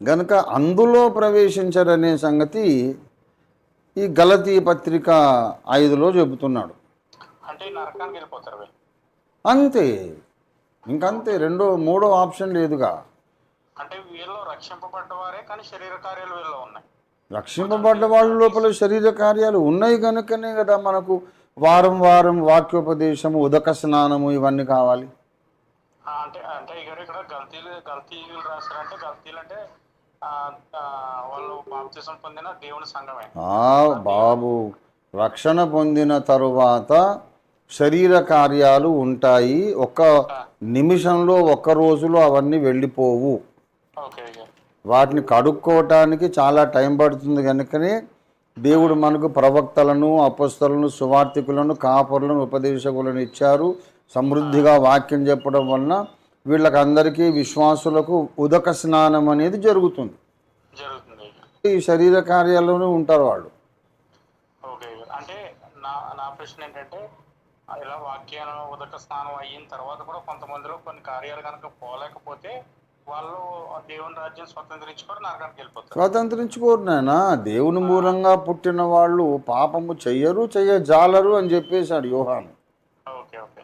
గనుక అందులో ప్రవేశించరనే సంగతి ఈ గలతీ పత్రిక ఐదులో చెబుతున్నాడు. అంతే. ఇంకంతే. రెండో మూడో ఆప్షన్ లేదుగా. అంటే వీళ్ళు రక్షింపబడ్డ వారే కానీ శరీర కార్యాలు వీళ్ళు ఉన్నాయి. రక్షింపబడ్డ వాళ్ళ లోపల శరీర కార్యాలు ఉన్నాయి కనుకనే కదా మనకు వారం వారం వాక్యోపదేశము ఉదక స్నానము ఇవన్నీ కావాలి. అంటే అంటే ఇక్కడ గల్తీలు గల్తీలు రాశారంటే గల్తీలు అంటే బాబు. రక్షణ పొందిన తరువాత శరీర కార్యాలు ఉంటాయి. ఒక్క నిమిషంలో ఒక్క రోజులో అవన్నీ వెళ్ళిపోవు. వాటిని కడుక్కోవటానికి చాలా టైం పడుతుంది కనుకనే దేవుడు మనకు ప్రవక్తలను అపస్తులను సువార్థికులను కాపరులను ఉపదేశకులను ఇచ్చారు. సమృద్ధిగా వాక్యం చెప్పడం వలన వీళ్ళకి అందరికీ విశ్వాసులకు ఉదక స్నానం అనేది జరుగుతుంది. జరుగుతుంది ఈ శరీర కార్యాల్లోనే ఉంటారు వాళ్ళు. ఓకే. అంటే నా నా ప్రశ్న ఏంటంటే ఇలా వాక్యాన్ని ఉదక స్నానం అయిన తర్వాత కూడా కొంతమందిలో కొన్ని కార్యాలు కనుక పోలేకపోతే వాళ్ళు దేవుని రాజ్యం స్వతంత్రించుకొని నరకానికి వెళ్ళిపోతారు. స్వాతంత్రించుకోరు నాయన. దేవుని మూలంగా పుట్టిన వాళ్ళు పాపము చెయ్యరు చెయ్యజాలరు అని చెప్పేశాడు యోహాను. Okay okay.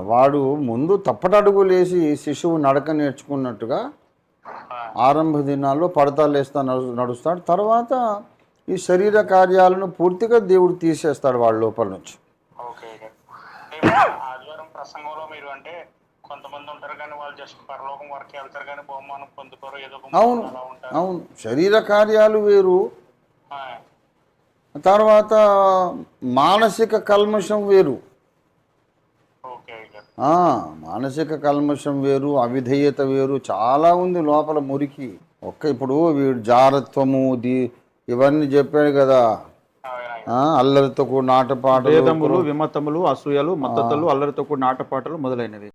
వాడు ముందు తప్పటడుగులేసి శిశువు నడక నేర్చుకున్నట్టుగా ఆరంభ దినాల్లో పడతాలేస్తా నడు నడుస్తాడు. తర్వాత ఈ శరీర కార్యాలను పూర్తిగా దేవుడు తీసేస్తాడు వాళ్ళ లోపల నుంచి. అవును. అవును. శరీర కార్యాలు వేరు. తర్వాత మానసిక కల్మషం వేరు. మానసిక కల్మషం వేరు అవిధేయత వేరు చాలా ఉంది లోపల మురికి. ఒక్క ఇప్పుడు వీడు జారత్వము ది ఇవన్నీ చెప్పాడు కదా. అల్లరితో భేదములు విమతములు అసూయలు మద్దతులు అల్లరితో కూడిన ఆటపాటలు మొదలైనవి.